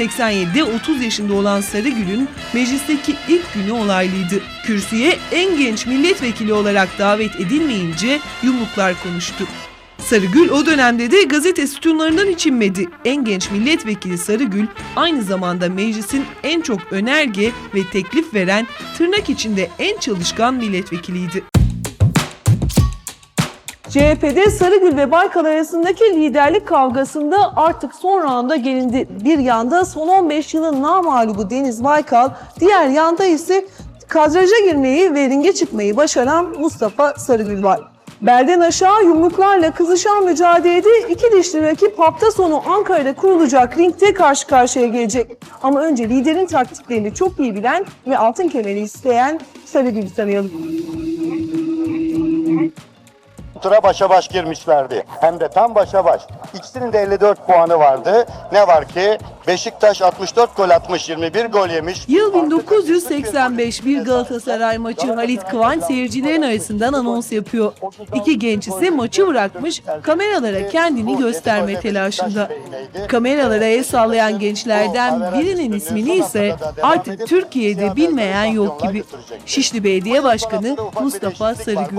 87'de 30 yaşında olan Sarıgül'ün meclisteki ilk günü olaylıydı. Kürsüye en genç milletvekili olarak davet edilmeyince yumruklar konuştu. Sarıgül o dönemde de gazete sütunlarından hiç. En genç milletvekili Sarıgül aynı zamanda meclisin en çok önerge ve teklif veren tırnak içinde en çalışkan milletvekiliydi. CHP'de Sarıgül ve Baykal arasındaki liderlik kavgasında artık son rounda gelindi. Bir yanda son 15 yılın namağlubu Deniz Baykal, diğer yanda ise kadraja girmeyi ve ringe çıkmayı başaran Mustafa Sarıgül var. Belden aşağı yumruklarla kızışan mücadelede iki dişli rakip hafta sonu Ankara'da kurulacak ringde karşı karşıya gelecek. Ama önce liderin taktiklerini çok iyi bilen ve altın kemeri isteyen Sarıgül'ü tanıyalım. Tura başa baş girmişlerdi. Hem de tam başa baş. İkisinin de 54 puanı vardı. Ne var ki Beşiktaş 64 gol atmış, 21 gol yemiş. Yıl 1985 bir Galatasaray maçı Halit Kıvanç seyircilerin arasından anons yapıyor. İki genç ise maçı bırakmış kameralara kendini gösterme telaşında. Kameralara el sallayan gençlerden birinin ismini ise artık Türkiye'de bilmeyen yok gibi. Şişli Belediye Başkanı Mustafa Sarıgül.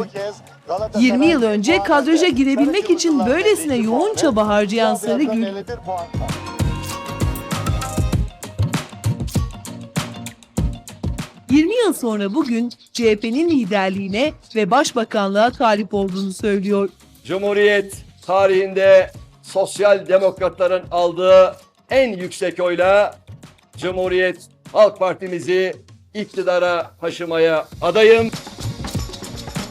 20 yıl önce kadraja girebilmek için böylesine yoğun çaba harcayan Sarıgül 20 yıl sonra bugün CHP'nin liderliğine ve başbakanlığa talip olduğunu söylüyor. Cumhuriyet tarihinde sosyal demokratların aldığı en yüksek oyla Cumhuriyet Halk Partimizi iktidara taşımaya adayım.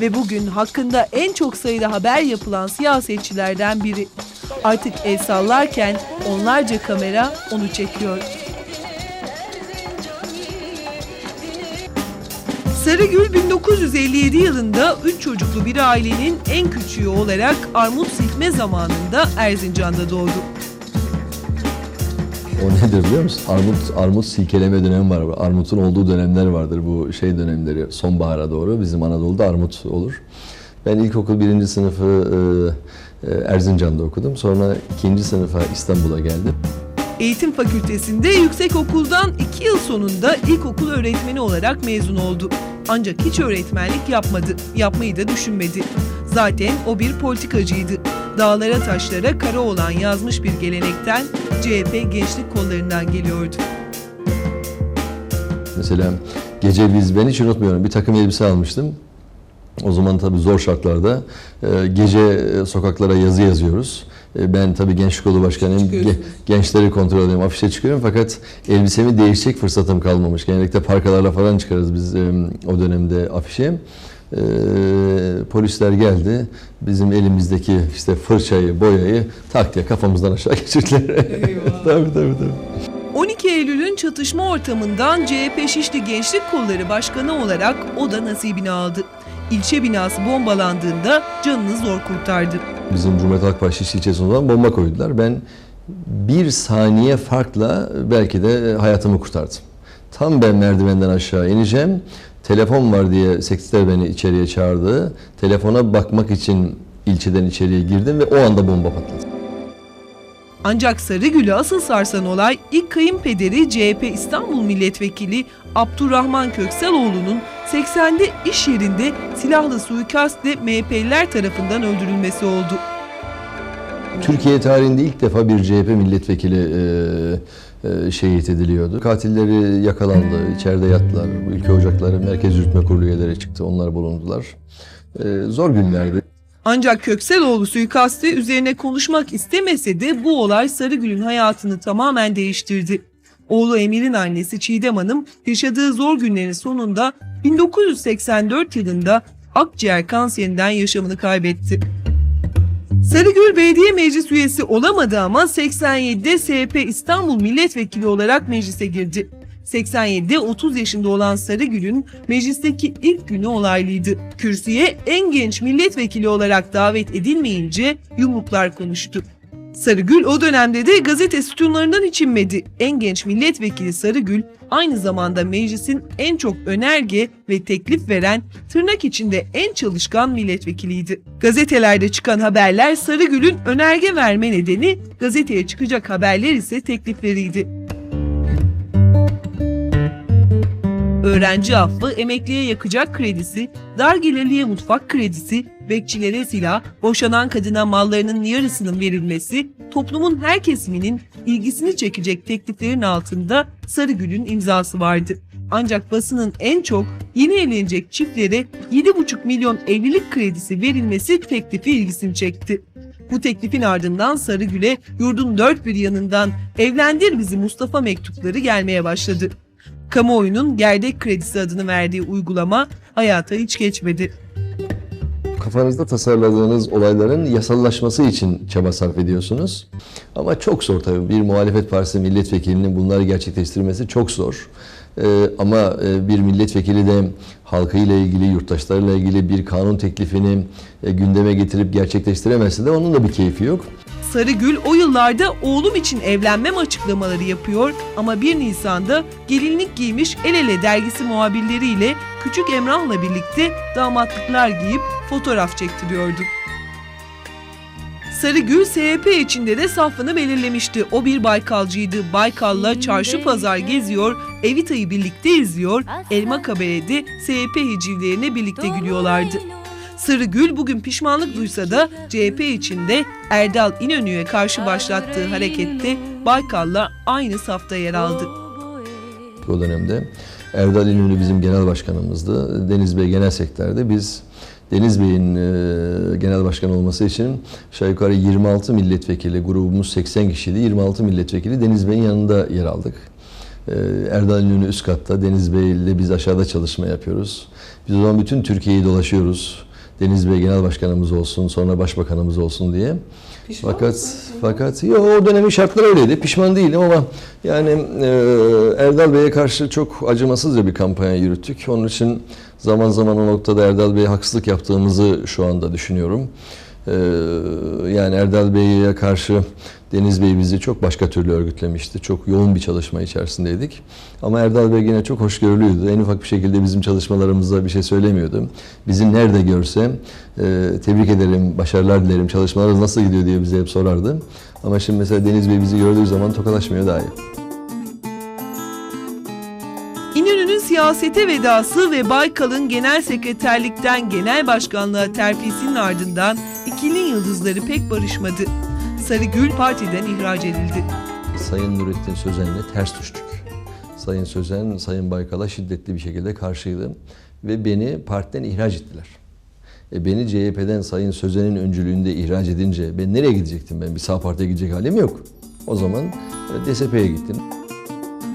Ve bugün hakkında en çok sayıda haber yapılan siyasetçilerden biri. Artık el sallarken onlarca kamera onu çekiyor. Sarıgül 1957 yılında 3 çocuklu bir ailenin en küçüğü olarak armut silme zamanında Erzincan'da doğdu. O nedir biliyor musun? Armut, armut silkeleme dönemi var. Armutun olduğu dönemler vardır bu şey dönemleri. Sonbahara doğru bizim Anadolu'da armut olur. Ben ilkokul birinci sınıfı e, e, Erzincan'da okudum. Sonra ikinci sınıfa İstanbul'a geldim. Eğitim Fakültesinde yüksek okuldan 2 yıl sonunda ilkokul öğretmeni olarak mezun oldu. Ancak hiç öğretmenlik yapmadı, yapmayı da düşünmedi. Zaten o bir politikacıydı. Dağlara taşlara kara olan yazmış bir gelenekten CHP gençlik kollarından geliyordu. Mesela gece biz, ben hiç unutmuyorum bir takım elbise almıştım. O zaman tabii zor şartlarda e, gece e, sokaklara yazı yazıyoruz. E, Ben tabii gençlik kolu başkanıyım. Gençleri kontrol ediyorum. Afişe çıkıyorum fakat elbisemi değişecek fırsatım kalmamış. Genellikle parkalarla falan çıkarız biz o dönemde afişe. E, polisler geldi. Bizim elimizdeki işte fırçayı, boyayı tak diye kafamızdan aşağı geçirdiler. tabii tabii tabii. 12 Eylül'ün çatışma ortamından CHP Şişli Gençlik Kolları Başkanı olarak o da nasibini aldı. İlçe binası bombalandığında canını zor kurtardı. Bizim Cumhuriyet Halk Partisi ilçesinde olan bomba koydular. Ben bir saniye farkla belki de hayatımı kurtardım. Tam ben merdivenden aşağı ineceğim. Telefon var diye sekreter beni içeriye çağırdı. Telefona bakmak için ilçeden içeriye girdim ve o anda bomba patladı. Ancak Sarıgül'ü asıl sarsan olay ilk kayınpederi CHP İstanbul Milletvekili Abdurrahman Kökseloğlu'nun 80'de iş yerinde silahlı suikastle MHP'liler tarafından öldürülmesi oldu. Türkiye tarihinde ilk defa bir CHP milletvekili e, şehit ediliyordu. Katilleri yakalandı, içeride yattılar. Ülke Ocakları Merkez Yürütme Kurulu üyeleri çıktı, onlar bulundular. E, zor günlerdi. Ancak Kökseloğlu suikastı üzerine konuşmak istemese de bu olay Sarıgül'ün hayatını tamamen değiştirdi. Oğlu Emir'in annesi Çiğdem Hanım yaşadığı zor günlerin sonunda 1984 yılında akciğer kanserinden yaşamını kaybetti. Sarıgül Belediye Meclis üyesi olamadı ama 87'de SP İstanbul Milletvekili olarak meclise girdi. 87'de 30 yaşında olan Sarıgül'ün meclisteki ilk günü olaylıydı. Kürsüye en genç milletvekili olarak davet edilmeyince yumruklar konuştu. Sarıgül o dönemde de gazete sütunlarından içinmedi. En genç milletvekili Sarıgül aynı zamanda meclisin en çok önerge ve teklif veren tırnak içinde en çalışkan milletvekiliydi. Gazetelerde çıkan haberler Sarıgül'ün önerge verme nedeni gazeteye çıkacak haberler ise teklifleriydi. Öğrenci affı emekliye yakacak kredisi, dar gelirliye mutfak kredisi, bekçilere silah, boşanan kadına mallarının yarısının verilmesi, toplumun her kesiminin ilgisini çekecek tekliflerin altında Sarıgül'ün imzası vardı. Ancak basının en çok yeni evlenecek çiftlere 7,5 milyon evlilik kredisi verilmesi teklifi ilgisini çekti. Bu teklifin ardından Sarıgül'e yurdun dört bir yanından evlendir bizi Mustafa mektupları gelmeye başladı. Kamuoyunun gerdek kredisi adını verdiği uygulama hayata hiç geçmedi. Kafanızda tasarladığınız olayların yasallaşması için çaba sarf ediyorsunuz. Ama çok zor tabii. Bir muhalefet partisi milletvekilinin bunları gerçekleştirmesi çok zor. Ee, ama e, bir milletvekili de halkıyla ilgili, yurttaşlarıyla ilgili bir kanun teklifini e, gündeme getirip gerçekleştiremezse de onun da bir keyfi yok. Sarıgül o yıllarda oğlum için evlenmem açıklamaları yapıyor ama 1 Nisan'da gelinlik giymiş El Ele dergisi muhabirleriyle Küçük Emrah'la birlikte damatlıklar giyip fotoğraf çektiriyordu. Sarıgül SHP içinde de safını belirlemişti. O bir Baykalcıydı. Baykal'la çarşı pazar geziyor, Evita'yı birlikte izliyor, Elma Kabere'de SHP hicivlerine birlikte gülüyorlardı. Sarıgül bugün pişmanlık duysa da CHP içinde Erdal İnönü'ye karşı başlattığı harekette Baykal'la aynı safta yer aldı. o dönemde. Erdal İnönü bizim genel başkanımızdı. Deniz Bey genel sekreterde. Biz Deniz Bey'in e, genel başkan olması için aşağı yukarı 26 milletvekili, grubumuz 80 kişiydi. 26 milletvekili Deniz Bey'in yanında yer aldık. E, Erdal İnönü üst katta, Deniz Bey ile biz aşağıda çalışma yapıyoruz. Biz o zaman bütün Türkiye'yi dolaşıyoruz. Deniz Bey genel başkanımız olsun, sonra başbakanımız olsun diye. fakat fakat yo, o dönemin şartları öyleydi. Pişman değilim ama yani e, Erdal Bey'e karşı çok acımasızca bir kampanya yürüttük. Onun için zaman zaman o noktada Erdal Bey'e haksızlık yaptığımızı şu anda düşünüyorum. E, yani Erdal Bey'e karşı Deniz Bey bizi çok başka türlü örgütlemişti. Çok yoğun bir çalışma içerisindeydik. Ama Erdal Bey yine çok hoşgörülüydü. En ufak bir şekilde bizim çalışmalarımızda bir şey söylemiyordu. Bizi nerede görse e, tebrik ederim, başarılar dilerim, çalışmalarınız nasıl gidiyor diye bize hep sorardı. Ama şimdi mesela Deniz Bey bizi gördüğü zaman tokalaşmıyor daha iyi. Siyasete vedası ve Baykal'ın genel sekreterlikten genel başkanlığa terfisinin ardından ikilinin yıldızları pek barışmadı. Sarıgül partiden ihraç edildi. Sayın Nurettin Sözen'le ters düştük. Sayın Sözen, Sayın Baykal'a şiddetli bir şekilde karşıydı. Ve beni partiden ihraç ettiler. E beni CHP'den Sayın Sözen'in öncülüğünde ihraç edince ben nereye gidecektim ben? Bir sağ partiye gidecek halim yok. O zaman e, DSP'ye gittim.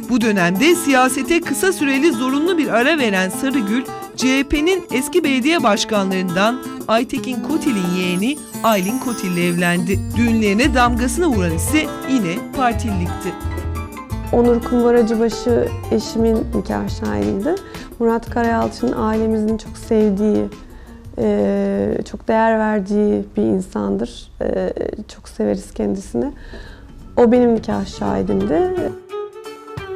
Bu dönemde siyasete kısa süreli zorunlu bir ara veren Sarıgül, CHP'nin eski belediye başkanlarından Aytekin Kotil'in yeğeni Aylin Kotil'le evlendi. Düğünlerine damgasını vuran ise yine partililikti. Onur Kumbaracıbaşı eşimin nikah şahidiydi. Murat Karayalçı'nın ailemizin çok sevdiği, e, çok değer verdiği bir insandır. E, Çok severiz kendisini. O benim nikah şahidimdi.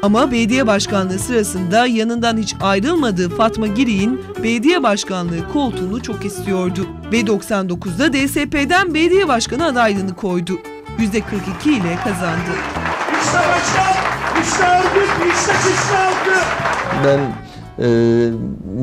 Ama belediye başkanlığı sırasında yanından hiç ayrılmadığı Fatma Girik'in belediye başkanlığı koltuğunu çok istiyordu. Ve 99'da DSP'den belediye başkanı adaylığını koydu. %42 ile kazandı. İşte başkan, işte örgüt, işte kışla halkı. Ben e,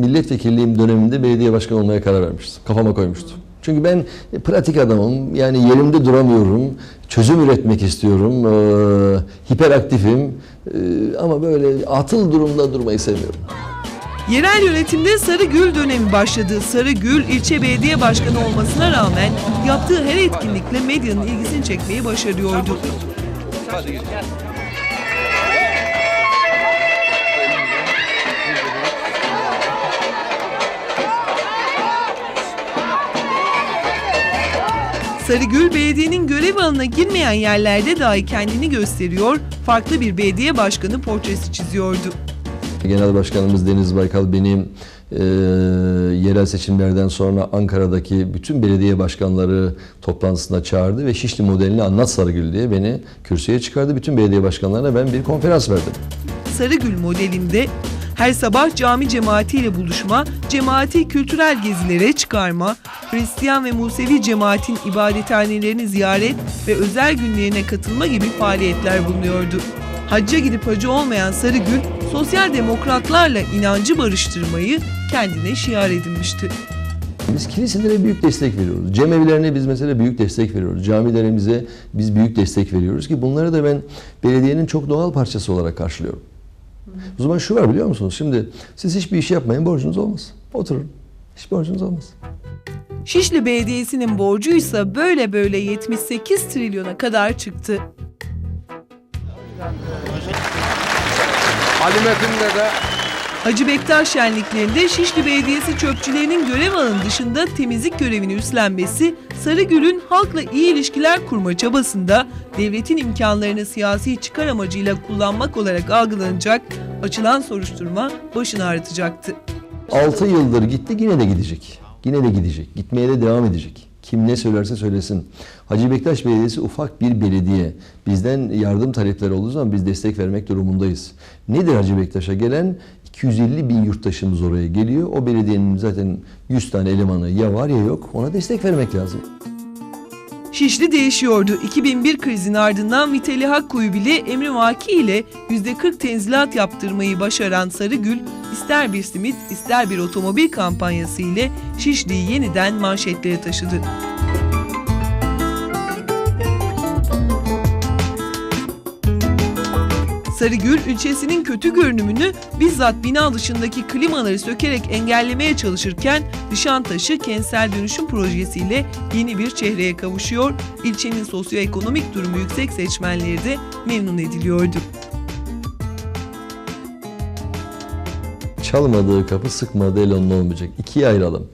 milletvekilliğim döneminde belediye başkanı olmaya karar vermiştim. Kafama koymuştum. Çünkü ben pratik adamım. Yani yerimde duramıyorum. Çözüm üretmek istiyorum. E, hiperaktifim. E, ama böyle atıl durumda durmayı sevmiyorum. Yerel yönetimde Sarıgül dönemi başladı. Sarıgül ilçe belediye başkanı olmasına rağmen yaptığı her etkinlikle medyanın ilgisini çekmeyi başarıyordu. Sarıgül belediyenin görev alanına girmeyen yerlerde dahi kendini gösteriyor, farklı bir belediye başkanı portresi çiziyordu. Genel Başkanımız Deniz Baykal beni e, yerel seçimlerden sonra Ankara'daki bütün belediye başkanları toplantısına çağırdı ve Şişli modelini anlat Sarıgül diye beni kürsüye çıkardı. Bütün belediye başkanlarına ben bir konferans verdim. Sarıgül modelinde her sabah cami cemaatiyle buluşma, cemaati kültürel gezilere çıkarma, Hristiyan ve Musevi cemaatin ibadethanelerini ziyaret ve özel günlerine katılma gibi faaliyetler bulunuyordu. Hacca gidip hacı olmayan Sarıgül sosyal demokratlarla inancı barıştırmayı kendine şiar edinmişti. Biz kiliselere büyük destek veriyoruz. Cemevlerine biz mesela büyük destek veriyoruz. Camilerimize biz büyük destek veriyoruz ki bunları da ben belediyenin çok doğal parçası olarak karşılıyorum. O zaman şu var biliyor musunuz? Şimdi siz hiçbir iş yapmayın borcunuz olmaz. Oturun. Hiç borcunuz olmaz. Şişli Belediyesi'nin borcuysa böyle böyle 78 trilyona kadar çıktı. Ali Metin'de de Hacı Bektaş şenliklerinde Şişli Belediyesi çöpçülerinin görev alanı dışında temizlik görevini üstlenmesi, Sarıgül'ün halkla iyi ilişkiler kurma çabasında devletin imkanlarını siyasi çıkar amacıyla kullanmak olarak algılanacak, açılan soruşturma başını ağrıtacaktı. 6 yıldır gitti yine de gidecek. Yine de gidecek. Gitmeye de devam edecek. Kim ne söylerse söylesin. Hacı Bektaş Belediyesi ufak bir belediye. Bizden yardım talepleri olduğu zaman biz destek vermek durumundayız. Nedir Hacı Bektaş'a gelen? 250 bin yurttaşımız oraya geliyor. O belediyenin zaten 100 tane elemanı ya var ya yok. Ona destek vermek lazım. Şişli değişiyordu. 2001 krizin ardından Vitali Hakkuyu bile emri vaki ile %40 tenzilat yaptırmayı başaran Sarıgül, ister bir simit ister bir otomobil kampanyası ile Şişli'yi yeniden manşetlere taşıdı. Sarıgül ilçesinin kötü görünümünü bizzat bina dışındaki klimaları sökerek engellemeye çalışırken Nişantaşı kentsel dönüşüm projesiyle yeni bir çehreye kavuşuyor. İlçenin sosyoekonomik durumu yüksek seçmenleri de memnun ediliyordu. Çalmadığı kapı sıkmadığı el onun olmayacak. İkiye ayıralım.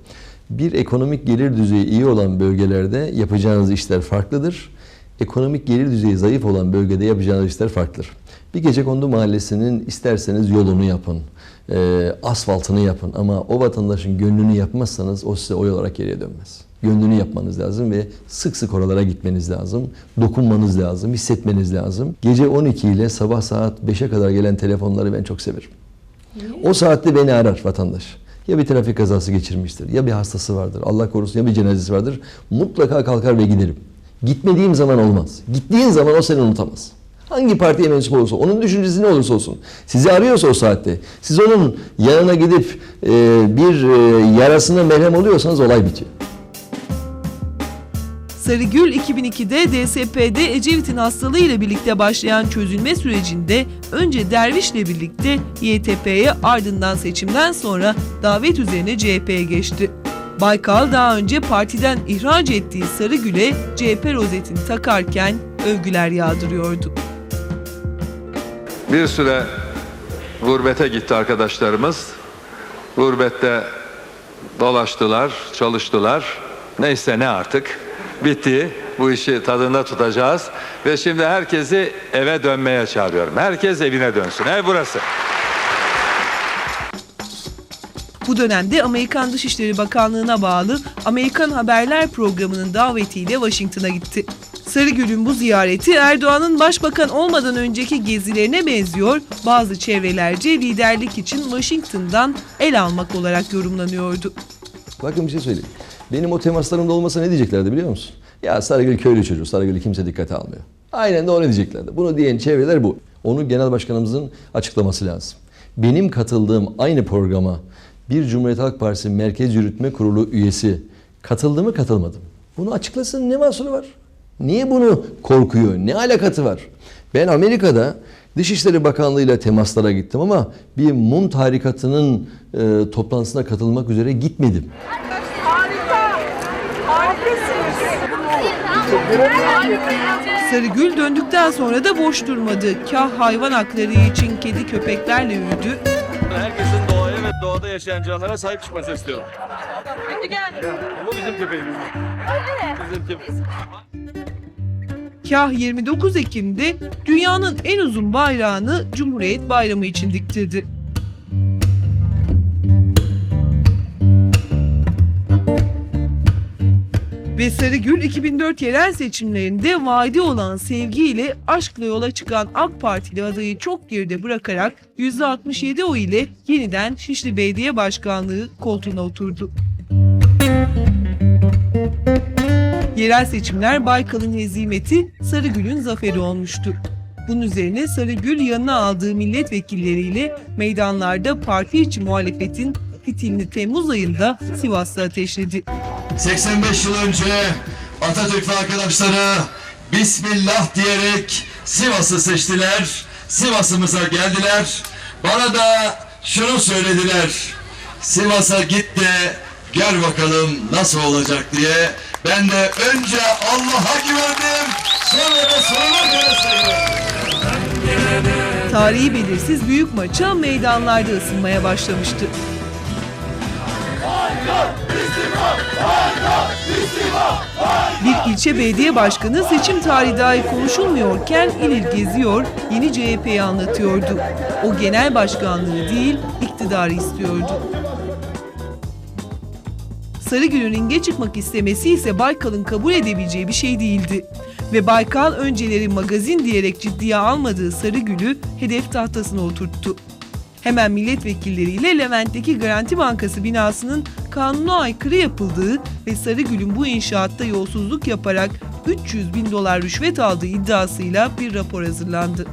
Bir ekonomik gelir düzeyi iyi olan bölgelerde yapacağınız işler farklıdır. Ekonomik gelir düzeyi zayıf olan bölgede yapacağınız işler farklıdır. Bir gece kondu mahallesinin isterseniz yolunu yapın, e, asfaltını yapın ama o vatandaşın gönlünü yapmazsanız o size oy olarak geriye dönmez. Gönlünü yapmanız lazım ve sık sık oralara gitmeniz lazım. Dokunmanız lazım, hissetmeniz lazım. Gece 12 ile sabah saat 5'e kadar gelen telefonları ben çok severim. O saatte beni arar vatandaş. Ya bir trafik kazası geçirmiştir, ya bir hastası vardır, Allah korusun ya bir cenazesi vardır. Mutlaka kalkar ve giderim. Gitmediğim zaman olmaz. Gittiğin zaman o seni unutamaz. Hangi partiye mensup olursa, onun düşüncesi ne olursa olsun. Sizi arıyorsa o saatte, siz onun yanına gidip e, bir e, yarasına merhem oluyorsanız olay bitiyor. Sarıgül 2002'de DSP'de Ecevit'in hastalığıyla birlikte başlayan çözülme sürecinde önce Derviş'le birlikte YTP'ye ardından seçimden sonra davet üzerine CHP'ye geçti. Baykal daha önce partiden ihraç ettiği Sarıgül'e CHP rozetini takarken övgüler yağdırıyordu. Bir süre gurbete gitti arkadaşlarımız. Gurbette dolaştılar, çalıştılar. Neyse ne artık. Bitti. Bu işi tadında tutacağız. Ve şimdi herkesi eve dönmeye çağırıyorum. Herkes evine dönsün. Ev burası. Bu dönemde Amerikan Dışişleri Bakanlığı'na bağlı Amerikan Haberler programının davetiyle Washington'a gitti. Sarıgül'ün bu ziyareti Erdoğan'ın başbakan olmadan önceki gezilerine benziyor, bazı çevrelerce liderlik için Washington'dan el almak olarak yorumlanıyordu. Bakın bir şey söyleyeyim. Benim o temaslarımda olmasa ne diyeceklerdi biliyor musun? Ya Sarıgül köylü çocuğu, Sarıgül'ü kimse dikkate almıyor. Aynen de onu diyeceklerdi. Bunu diyen çevreler bu. Onu genel başkanımızın açıklaması lazım. Benim katıldığım aynı programa bir Cumhuriyet Halk Partisi Merkez Yürütme Kurulu üyesi katıldı mı katılmadı mı? Bunu açıklasın ne mahsuru var? Niye bunu korkuyor? Ne alakası var? Ben Amerika'da Dışişleri Bakanlığı ile temaslara gittim ama bir mum tarikatının e, toplantısına katılmak üzere gitmedim. Sarıgül döndükten sonra da boş durmadı. Kah hayvan hakları için kedi köpeklerle yürüdü, Herkesin doğaya ve doğada yaşayan canlılara sahip çıkmasını istiyorum. Bu bizim köpeğimiz. Bizim köpeğimiz. Kah 29 Ekim'de dünyanın en uzun bayrağını Cumhuriyet Bayramı için diktirdi. Ve Sarıgül 2004 yerel seçimlerinde vaadi olan sevgiyle aşkla yola çıkan AK Partili adayı çok geride bırakarak %67 oy ile yeniden Şişli Belediye Başkanlığı koltuğuna oturdu. Yerel seçimler Baykal'ın hezimeti, Sarıgül'ün zaferi olmuştu. Bunun üzerine Sarıgül yanına aldığı milletvekilleriyle meydanlarda parti içi muhalefetin fitilini Temmuz ayında Sivas'ta ateşledi. 85 yıl önce Atatürk ve arkadaşları Bismillah diyerek Sivas'ı seçtiler. Sivas'ımıza geldiler. Bana da şunu söylediler. Sivas'a git de gel bakalım nasıl olacak diye. Ben de önce Allah'a güvendim. Sonra da sonuna göre sayıyorum. Tarihi belirsiz büyük maça meydanlarda ısınmaya başlamıştı. Bir ilçe belediye başkanı seçim tarihi dahi konuşulmuyorken il il geziyor, yeni CHP'yi anlatıyordu. O genel başkanlığı değil, iktidarı istiyordu. Sarıgül'ün ringe çıkmak istemesi ise Baykal'ın kabul edebileceği bir şey değildi. Ve Baykal önceleri magazin diyerek ciddiye almadığı Sarıgül'ü hedef tahtasına oturttu. Hemen milletvekilleriyle Levent'teki Garanti Bankası binasının kanuna aykırı yapıldığı ve Sarıgül'ün bu inşaatta yolsuzluk yaparak 300 bin dolar rüşvet aldığı iddiasıyla bir rapor hazırlandı.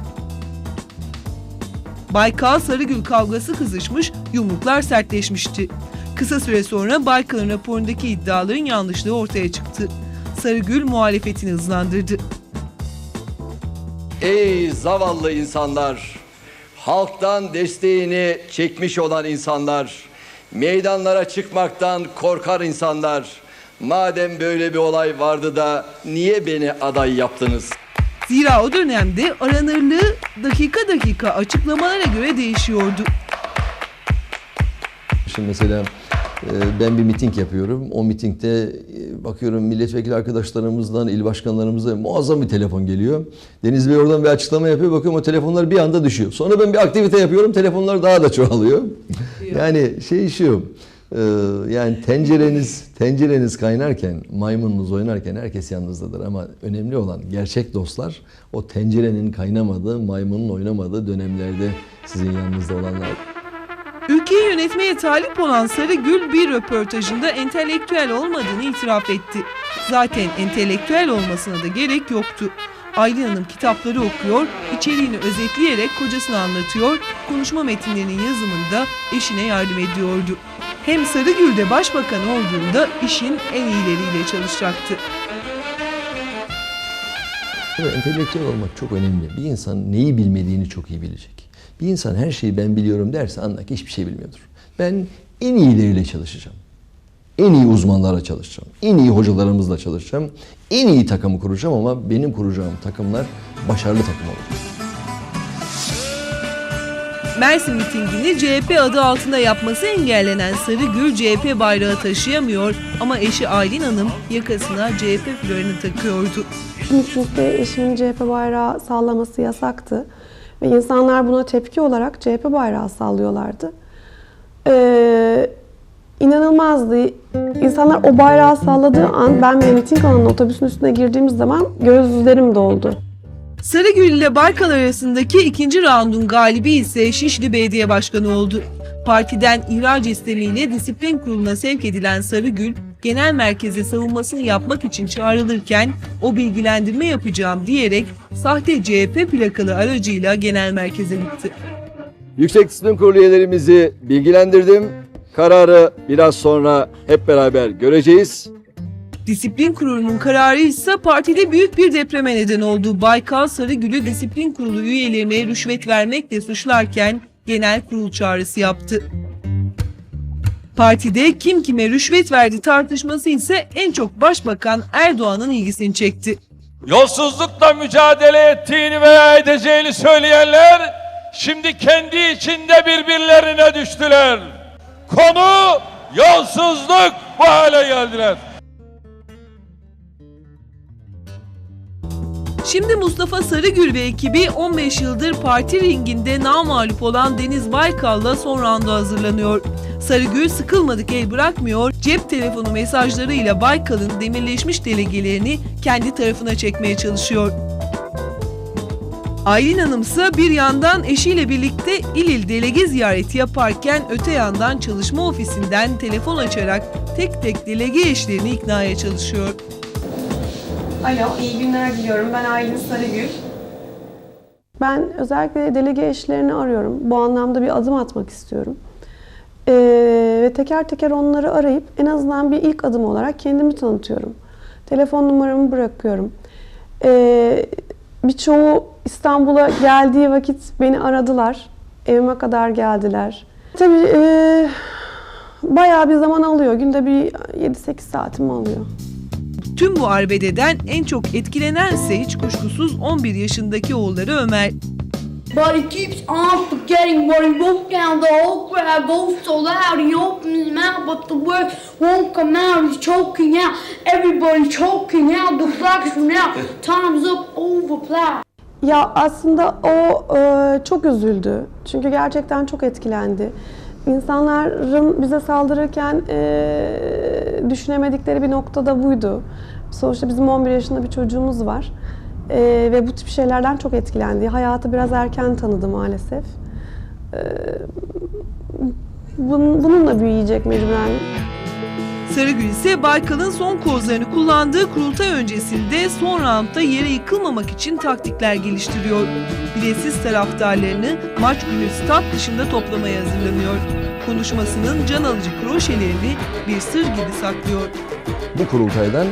Baykal Sarıgül kavgası kızışmış, yumruklar sertleşmişti. Kısa süre sonra Baykal'ın raporundaki iddiaların yanlışlığı ortaya çıktı. Sarıgül muhalefetini hızlandırdı. Ey zavallı insanlar, halktan desteğini çekmiş olan insanlar, meydanlara çıkmaktan korkar insanlar. Madem böyle bir olay vardı da niye beni aday yaptınız? Zira o dönemde aranırlığı dakika dakika açıklamalara göre değişiyordu. Şimdi mesela ben bir miting yapıyorum. O mitingde e, bakıyorum milletvekili arkadaşlarımızdan, il başkanlarımızdan muazzam bir telefon geliyor. Deniz Bey oradan bir açıklama yapıyor. Bakıyorum o telefonlar bir anda düşüyor. Sonra ben bir aktivite yapıyorum. Telefonlar daha da çoğalıyor. Yani şey şu. e, Yani tencereniz tencereniz kaynarken, maymununuz oynarken herkes yanınızdadır ama önemli olan gerçek dostlar o tencerenin kaynamadığı, maymunun oynamadığı dönemlerde sizin yanınızda olanlar. Ülkeyi yönetmeye talip olan Sarıgül bir röportajında entelektüel olmadığını itiraf etti. Zaten entelektüel olmasına da gerek yoktu. Aylin Hanım kitapları okuyor, içeriğini özetleyerek kocasına anlatıyor, konuşma metinlerinin yazımında eşine yardım ediyordu. Hem Sarıgül de başbakan olduğunda işin en iyileriyle çalışacaktı. Entelektüel olmak çok önemli. Bir insan neyi bilmediğini çok iyi bilecek. Bir insan her şeyi ben biliyorum derse anla ki hiçbir şey bilmiyordur. Ben en iyileriyle çalışacağım. En iyi uzmanlarla çalışacağım. En iyi hocalarımızla çalışacağım. En iyi takımı kuracağım ama benim kuracağım takımlar başarılı takım olacak. Mersin mitingini CHP adı altında yapması engellenen Sarıgül CHP bayrağı taşıyamıyor ama eşi Aylin Hanım yakasına CHP florunu takıyordu. Mitingde eşimin CHP bayrağı sallaması yasaktı. Ve insanlar buna tepki olarak CHP bayrağı sallıyorlardı. Ee, inanılmazdı. İnsanlar o bayrağı salladığı an ben bir miting alanına otobüsün üstüne girdiğimiz zaman gözlerim doldu. Sarıgül ile Baykal arasındaki ikinci raundun galibi ise Şişli Belediye Başkanı oldu. Partiden ihraç istemiyle disiplin kuruluna sevk edilen Sarıgül, genel merkeze savunmasını yapmak için çağrılırken o bilgilendirme yapacağım diyerek sahte CHP plakalı aracıyla genel merkeze gitti. Yüksek Disiplin Kurulu üyelerimizi bilgilendirdim. Kararı biraz sonra hep beraber göreceğiz. Disiplin Kurulu'nun kararı ise partide büyük bir depreme neden oldu. Baykal Sarıgül'ü disiplin kurulu üyelerine rüşvet vermekle suçlarken genel kurul çağrısı yaptı. Partide kim kime rüşvet verdi tartışması ise en çok Başbakan Erdoğan'ın ilgisini çekti. Yolsuzlukla mücadele ettiğini veya edeceğini söyleyenler şimdi kendi içinde birbirlerine düştüler. Konu yolsuzluk bu hale geldiler. Şimdi Mustafa Sarıgül ve ekibi 15 yıldır parti ringinde namağlup olan Deniz Baykal'la son rounda hazırlanıyor. Sarıgül sıkılmadık el bırakmıyor, cep telefonu mesajlarıyla Baykal'ın demirleşmiş delegelerini kendi tarafına çekmeye çalışıyor. Aylin Hanım ise bir yandan eşiyle birlikte il il delege ziyareti yaparken öte yandan çalışma ofisinden telefon açarak tek tek delege eşlerini iknaya çalışıyor. Alo, iyi günler diliyorum. Ben Aylin Sarıgül. Ben özellikle delege eşlerini arıyorum. Bu anlamda bir adım atmak istiyorum. Ee, ve teker teker onları arayıp en azından bir ilk adım olarak kendimi tanıtıyorum. Telefon numaramı bırakıyorum. Ee, birçoğu İstanbul'a geldiği vakit beni aradılar. Evime kadar geldiler. Tabii e, bayağı bir zaman alıyor. Günde bir 7-8 saatimi alıyor. Tüm bu arbededen en çok etkilenense hiç kuşkusuz 11 yaşındaki oğulları Ömer. But he keeps on forgetting what he wrote down. The whole crowd goes so loud. He opens his mouth, but the words won't come out. He's choking out. Everybody's choking out. The clock's run out. Time's up over plow. Ya aslında o e, çok üzüldü. Çünkü gerçekten çok etkilendi. İnsanların bize saldırırken e, düşünemedikleri bir noktada buydu. Sonuçta bizim 11 yaşında bir çocuğumuz var. E, ve bu tip şeylerden çok etkilendi. Hayatı biraz erken tanıdı maalesef. E, bun- bununla büyüyecek mecburen. Sarıgül ise Baykal'ın son kozlarını kullandığı kurultay öncesinde son roundda yere yıkılmamak için taktikler geliştiriyor. Biletsiz taraftarlarını maç günü stat dışında toplamaya hazırlanıyor. Konuşmasının can alıcı kroşelerini bir sır gibi saklıyor. Bu kurultaydan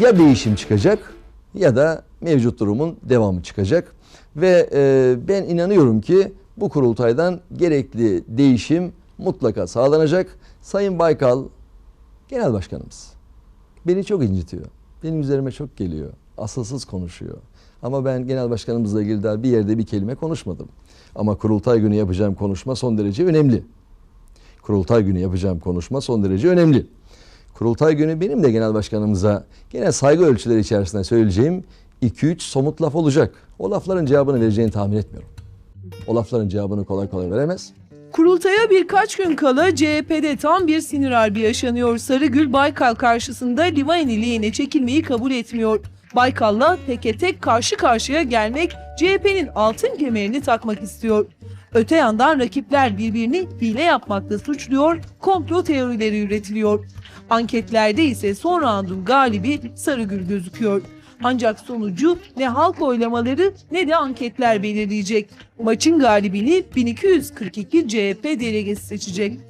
ya değişim çıkacak ya da mevcut durumun devamı çıkacak. Ve e, ben inanıyorum ki bu kurultaydan gerekli değişim mutlaka sağlanacak. Sayın Baykal Genel Başkanımız beni çok incitiyor. Benim üzerime çok geliyor. Asılsız konuşuyor. Ama ben genel başkanımızla ilgili daha bir yerde bir kelime konuşmadım. Ama kurultay günü yapacağım konuşma son derece önemli. Kurultay günü yapacağım konuşma son derece önemli. Kurultay günü benim de genel başkanımıza gene saygı ölçüleri içerisinde söyleyeceğim 2-3 somut laf olacak. O lafların cevabını vereceğini tahmin etmiyorum. O lafların cevabını kolay kolay veremez. Kurultaya birkaç gün kala CHP'de tam bir sinir harbi yaşanıyor. Sarıgül Baykal karşısında Livaneli lehine çekilmeyi kabul etmiyor. Baykal'la teke tek karşı karşıya gelmek CHP'nin altın kemerini takmak istiyor. Öte yandan rakipler birbirini hile yapmakla suçluyor, komplo teorileri üretiliyor. Anketlerde ise son roundun galibi Sarıgül gözüküyor. Ancak sonucu ne halk oylamaları ne de anketler belirleyecek. Maçın galibini 1242 CHP delegesi seçecek.